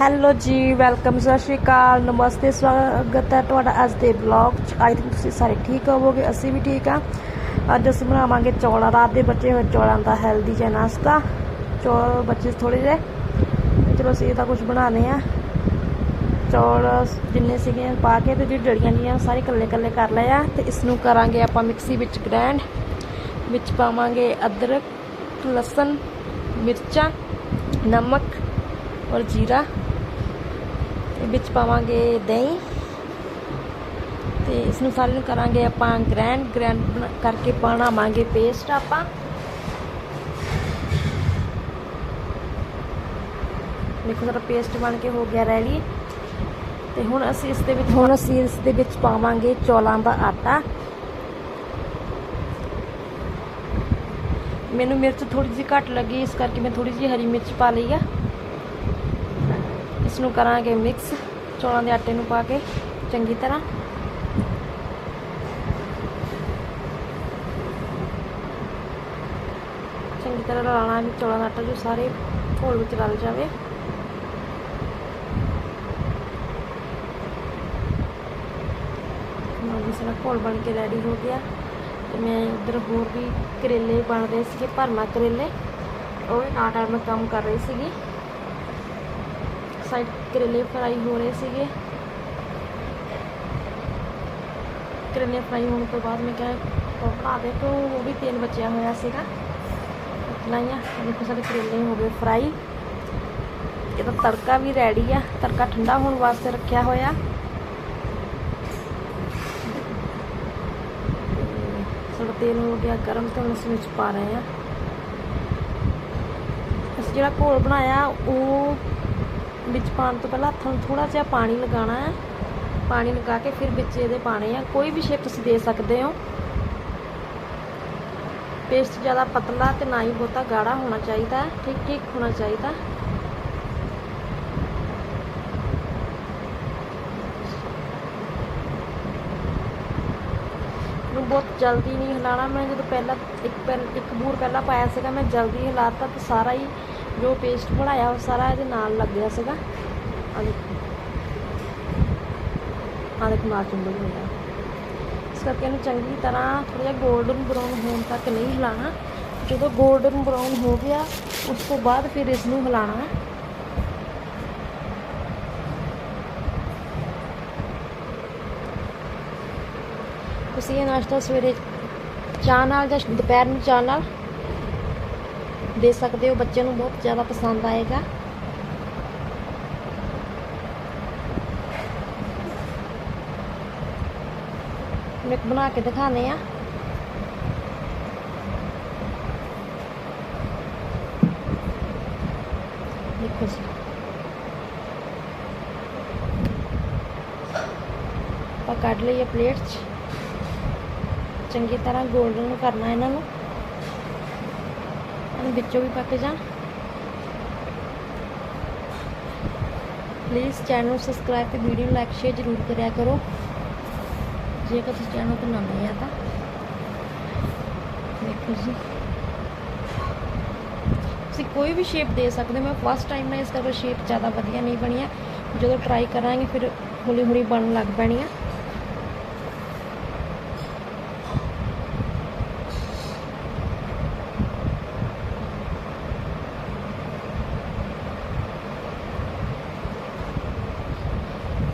Hello ਜੀ welcome ਸਤਿ ਸ਼੍ਰੀ ਅਕਾਲ, ਨਮਸਤੇ, ਸਵਾਗਤ ਹੈ ਤੁਹਾਡਾ ਅੱਜ ਦੇ ਬਲੌਗ 'ਚ। ਆਈ ਥਿੰਕ ਤੁਸੀਂ ਸਾਰੇ ਠੀਕ ਹੋਵੋਗੇ, ਅਸੀਂ ਵੀ ਠੀਕ ਆ ਅੱਜ ਅਸੀਂ ਬਣਾਵਾਂਗੇ ਚੌਲਾਂ, ਰਾਤ ਦੇ ਬੱਚੇ ਹੋਏ ਚੌਲਾਂ ਦਾ ਹੈਲਦੀ ਜਿਹਾ ਨਾਸ਼ਤਾ। ਚੌਲ ਬੱਚੇ ਥੋੜੇ ਜਿਹੇ। ਚਲੋ ਅਸੀਂ ਇਹਦਾ ਕੁਝ ਬਣਾਉਂਦੇ ਆ ਚੌਲ ਜਿੰਨੇ ਸੀਗੇ ਪਾ ਕੇ ਤੇ ਜਿਹੜੀ ਜੜੀਆਂ ਜੀਆਂ ਸਾਰੇ ਕੱਲੇ ਕੱਲੇ ਕਰ ਲਏ ਆ। ਤੇ ਇਸ ਨੂੰ ਕਰਾਂਗੇ ਆਪਾਂ ਮਿਕਸੀ ਵਿੱਚ ਗ੍ਰੈਂਡ ਵਿੱਚ ਪਾਵਾਂਗੇ ਅਦਰਕ, ਲਸਣ, ਮਿਰਚਾਂ, ਨਮਕ ਔਰ ਜੀਰਾ। ਵਿੱਚ ਪਾਵਾਂਗੇ ਦਹੀਂ ਤੇ ਇਸ ਨੂੰ ਸਾਰੇ ਨੂੰ ਕਰਾਂਗੇ ਆਪਾਂ ਗ੍ਰੈਂਡ ਗ੍ਰੈਂਡ ਕਰਕੇ ਬਣਾਵਾਂਗੇ ਪੇਸਟ ਆਪਾਂ। ਦੇਖੋ ਸਾਡਾ ਪੇਸਟ ਬਣ ਕੇ ਹੋ ਗਿਆ ਰੈਡੀ ਤੇ ਹੁਣ ਅਸੀਂ ਇਸ ਦੇ ਵਿੱਚ, ਹੁਣ ਅਸੀਂ ਇਸ ਦੇ ਵਿੱਚ ਪਾਵਾਂਗੇ ਚੌਲਾਂ ਦਾ ਆਟਾ। ਮੈਨੂੰ ਮਿਰਚ ਥੋੜੀ ਜਿਹੀ ਘੱਟ ਲੱਗੀ, ਇਸ ਕਰਕੇ ਮੈਂ ਥੋੜੀ ਜਿਹੀ ਹਰੀ ਮਿਰਚ ਪਾ ਲਈ ਆ। ਇਸ ਨੂੰ ਕਰਾਂਗੇ, ਮਿਕਸ ਚੌਲਾਂ ਦੇ ਆਟੇ ਨੂੰ ਪਾ ਕੇ, ਚੰਗੀ ਤਰ੍ਹਾਂ। ਚੰਗੀ ਤਰ੍ਹਾਂ ਰਲਾਣਾ ਵੀ ਚੌਲਾਂ ਦਾ ਆਟਾ ਜੋ ਸਾਰੇ ਘੋਲ ਵਿੱਚ ਰਲ ਜਾਵੇ। ਜੀ, ਸਾਡਾ ਘੋਲ ਬਣ ਕੇ ਰੈਡੀ ਹੋ ਗਿਆ। ਤੇ ਮੈਂ ਇੱਧਰ ਹੋਰ ਵੀ ਕਰੇਲੇ ਬਣ ਰਹੇ ਸੀਗੇ, ਭਰਮਾ ਕਰੇਲੇ। ਉਹ ਵੀ ਨਾਲ ਨਾਲ ਮੈਂ ਕੰਮ ਕਰ ਰਹੀ ਸੀਗੀ। ਸਾਈਡ ਕਰੇਲੇ ਫਰਾਈ ਹੋ ਰਹੇ ਸੀਗੇ। ਕਰੇਲੇ ਫਰਾਈ ਹੋਣ ਤੋਂ ਬਾਅਦ ਮੈਂ ਕਿਹਾ ਬਣਾ ਦੇ ਤੋਂ, ਉਹ ਵੀ ਤੇਲ ਬਚਿਆ ਹੋਇਆ ਸੀਗਾ। ਲਾਈਆਂ ਦੇਖੋ ਸਾਡੇ ਕਰੇਲੇ ਹੋ ਗਏ ਫਰਾਈ ਇਹਦਾ ਤੜਕਾ ਵੀ ਰੈਡੀ ਆ, ਤੜਕਾ ਠੰਡਾ ਹੋਣ ਵਾਸਤੇ ਰੱਖਿਆ ਹੋਇਆ। ਸਾਡਾ ਤੇਲ ਹੋ ਗਿਆ ਗਰਮ ਤੇ ਹੁਣ ਅਸੀਂ ਵਿੱਚ ਪਾ ਰਹੇ ਆ। ਅਸੀਂ ਜਿਹੜਾ ਘੋਲ ਬਣਾਇਆ, ਉਹ ਵਿੱਚ ਪਾਉਣ ਤੋਂ ਪਹਿਲਾਂ ਹੱਥਾਂ ਨੂੰ ਥੋੜਾ ਜਿਹਾ ਪਾਣੀ ਲਗਾਉਣਾ ਹੈ। ਪਾਣੀ ਲਗਾ ਕੇ ਫਿਰ ਵਿੱਚ ਇਹਦੇ ਪਾਣੇ ਆ। ਕੋਈ ਵੀ ਸ਼ੇਪ ਤੁਸੀਂ ਦੇ ਸਕਦੇ ਹੋ। ਪੇਸਟ ਜ਼ਿਆਦਾ ਪਤਲਾ ਤੇ ਨਾ ਹੀ ਬਹੁਤਾ ਗਾੜਾ ਹੋਣਾ ਚਾਹੀਦਾ ਠੀਕ ਠੀਕ ਹੋਣਾ ਚਾਹੀਦਾ ਨੂੰ ਬਹੁਤ ਜਲਦੀ ਨਹੀਂ ਹਿਲਾਣਾ ਮੈਂ ਜਦੋਂ ਪਹਿਲਾਂ ਇੱਕ ਪਹਿਲ ਇੱਕ ਬੂਰ ਪਹਿਲਾਂ ਪਾਇਆ ਸੀਗਾ, ਮੈਂ ਜਲਦੀ ਹਿਲਾਤਾ ਤੇ ਸਾਰਾ ਹੀ ਜੋ ਪੇਸਟ ਬਣਾਇਆ ਉਹ ਸਾਰਾ ਇਹਦੇ ਨਾਲ ਲੱਗ ਗਿਆ ਸੀਗਾ। ਆ ਦੇਖੋ। ਆ ਦੇਖੋ ਨਾਲ ਚੁੰਬੜ ਇਸ ਕਰਕੇ ਇਹਨੂੰ ਚੰਗੀ ਤਰ੍ਹਾਂ ਥੋੜਾ ਜਿਹਾ 골ਡਨ ਬਰਾਊਨ ਹੋਣ ਤੱਕ ਨਹੀਂ ਹਿਲਾਣਾ ਜਦੋਂ 골ਡਨ ਬਰਾਊਨ ਹੋ ਗਿਆ, ਉਸ ਤੋਂ ਬਾਅਦ ਫਿਰ ਇਸ ਨੂੰ ਹਿਲਾਣਾ ਤੁਸੀਂ ਇਹ ਨਾਸ਼ਤਾ ਸਵੇਰੇ ਚਾਹ ਨਾਲ ਜਾਂ ਦੁਪਹਿਰ ਨੂੰ ਚਾਹ ਨਾਲ ਦੇ ਸਕਦੇ ਹੋ ਬੱਚੇ ਨੂੰ ਬਹੁਤ ਜ਼ਿਆਦਾ ਪਸੰਦ ਆਏਗਾ। ਮੈਂ ਬਣਾ ਕੇ ਦਿਖਾਣੇ ਆ ਦੇਖੋ ਜੀ। ਆਪਾਂ ਕੱਢ ਲਈਏ ਪਲੇਟ 'ਚ। ਚੰਗੀ ਤਰ੍ਹਾਂ 골ਡਨ ਕਰਨਾ ਇਹਨਾਂ ਨੂੰ। ਵਿੱਚੋਂ ਵੀ ਪੱਕ ਜਾਣ। ਪਲੀਜ਼ ਚੈਨਲ ਨੂੰ ਸਬਸਕ੍ਰਾਈਬ ਤੇ ਵੀਡੀਓ ਨੂੰ ਲਾਈਕ ਸ਼ੇਅਰ ਜ਼ਰੂਰ ਕਰਿਆ ਕਰੋ। ਜੇਕਰ ਤੁਸੀਂ ਚੈਨਲ ਤੇ ਨਵੇਂ ਆ ਤਾਂ। ਦੇਖੋ ਜੀ। ਤੁਸੀਂ ਕੋਈ ਵੀ ਸ਼ੇਪ ਦੇ ਸਕਦੇ ਹੋ। ਮੈਂ ਫਸਟ ਟਾਈਮ ਨਾਲ ਇਸ ਕਰਕੇ ਸ਼ੇਪ ਜ਼ਿਆਦਾ ਵਧੀਆ ਨਹੀਂ ਬਣੀ ਆ ਜਦੋਂ ਟਰਾਈ ਕਰਾਂਗੇ, ਫਿਰ ਹੌਲੀ ਹੌਲੀ ਬਣਨ ਲੱਗ ਪੈਣੀ ਆ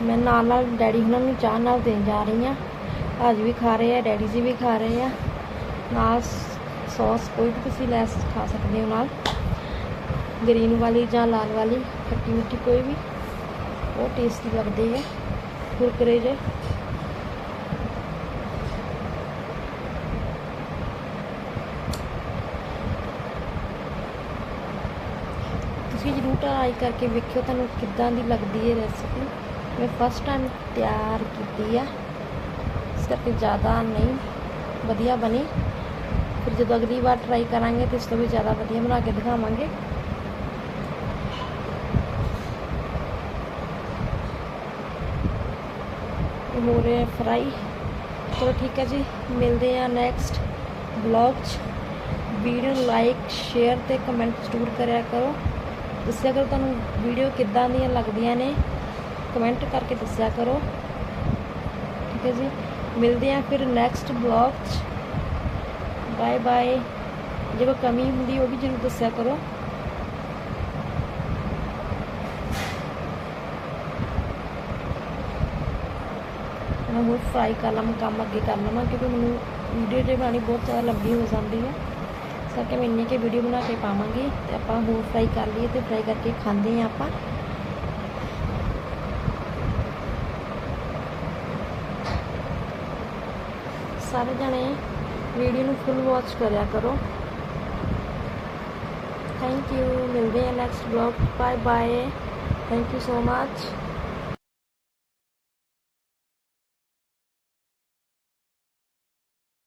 ਮੈਂ ਨਾਲ ਨਾਲ ਡੈਡੀ ਉਹਨਾਂ ਨੂੰ ਚਾਹ ਨਾਲ ਦੇਣ ਜਾ ਰਹੀ ਆ ਅੱਜ ਵੀ ਖਾ ਰਹੇ ਆ, ਡੈਡੀ ਜੀ ਵੀ ਖਾ ਰਹੇ ਆ। ਨਾਲ ਸੌਸ ਕੋਈ ਵੀ ਤੁਸੀਂ ਲੈਸ ਖਾ ਸਕਦੇ ਹੋ ਨਾਲ। ਗ੍ਰੀਨ ਵਾਲੀ ਜਾਂ ਲਾਲ ਵਾਲੀ, ਖੱਟੀ ਮਿੱਠੀ ਕੋਈ ਵੀ, ਉਹ ਟੇਸਟੀ ਲੱਗਦੀ ਹੈ। ਕੁਰਕਰੇ ਜੇ। ਤੁਸੀਂ ਜ਼ਰੂਰ ਟਰਾਈ ਕਰਕੇ ਵੇਖਿਓ, ਤੁਹਾਨੂੰ ਕਿੱਦਾਂ ਦੀ ਲੱਗਦੀ ਹੈ ਰੈਸਿਪੀ ਮੈਂ ਫਸਟ ਟਾਈਮ ਤਿਆਰ ਕੀਤੀ ਆ। ਇਸ ਕਰਕੇ ਜ਼ਿਆਦਾ ਨਹੀਂ, ਵਧੀਆ ਬਣੀ। ਫਿਰ ਜਦੋਂ ਅਗਲੀ ਵਾਰ ਟਰਾਈ ਕਰਾਂਗੇ ਤੇ ਇਸ ਤੋਂ ਵੀ ਜ਼ਿਆਦਾ ਵਧੀਆ ਬਣਾ ਕੇ ਦਿਖਾਵਾਂਗੇ। ਹੋ ਫਰਾਈ ਚਲੋ ਠੀਕ ਹੈ ਜੀ, ਮਿਲਦੇ ਆ ਨੈਕਸਟ ਬਲੌਗ 'ਚ। ਵੀਡੀਓ ਲਾਈਕ ਸ਼ੇਅਰ ਤੇ ਕਮੈਂਟ ਜ਼ਰੂਰ ਕਰਿਆ ਕਰੋ। ਦੱਸਿਆ ਕਰੋ ਤੁਹਾਨੂੰ ਵੀਡੀਓ ਕਿੱਦਾਂ ਦੀਆਂ ਲੱਗਦੀਆਂ ਨੇ ਕਮੈਂਟ ਕਰਕੇ ਦੱਸਿਆ ਕਰੋ। ਠੀਕ ਹੈ ਜੀ। ਮਿਲਦੇ ਹਾਂ ਫਿਰ ਨੈਕਸਟ ਬਲੌਗ 'ਚ। ਬਾਏ ਬਾਏ ਜੇ ਕੋਈ ਕਮੀ ਹੁੰਦੀ ਉਹ ਵੀ ਜ਼ਰੂਰ ਦੱਸਿਆ ਕਰੋ। ਮੈਂ ਹੋਰ ਫਰਾਈ ਕਰ ਲਵਾਂ ਕੰਮ ਅੱਗੇ ਕਰ ਲਵਾਂ ਕਿਉਂਕਿ ਮੈਨੂੰ ਵੀਡੀਓ ਜੇ ਬਣਾਉਣੀ ਬਹੁਤ ਜ਼ਿਆਦਾ ਲੰਬੀ ਹੋ ਜਾਂਦੀ ਹੈ ਇਸ ਕਰਕੇ ਮੈਂ ਇੰਨੀ ਕਿ ਵੀਡੀਓ ਬਣਾ ਕੇ ਪਾਵਾਂਗੀ ਤੇ ਆਪਾਂ ਹੋਰ ਫਰਾਈ ਕਰ ਲਈਏ ਤੇ ਫਰਾਈ ਕਰਕੇ ਖਾਂਦੇ ਹਾਂ ਆਪਾਂ। ਸਾਰੇ ਜਣੇ ਵੀਡੀਓ ਨੂੰ ਫੁੱਲ ਵਾਚ ਕਰਿਆ ਕਰੋ। ਥੈਂਕ ਯੂ ਮਿਲਦੇ ਹਾਂ next blog bye bye thank you so much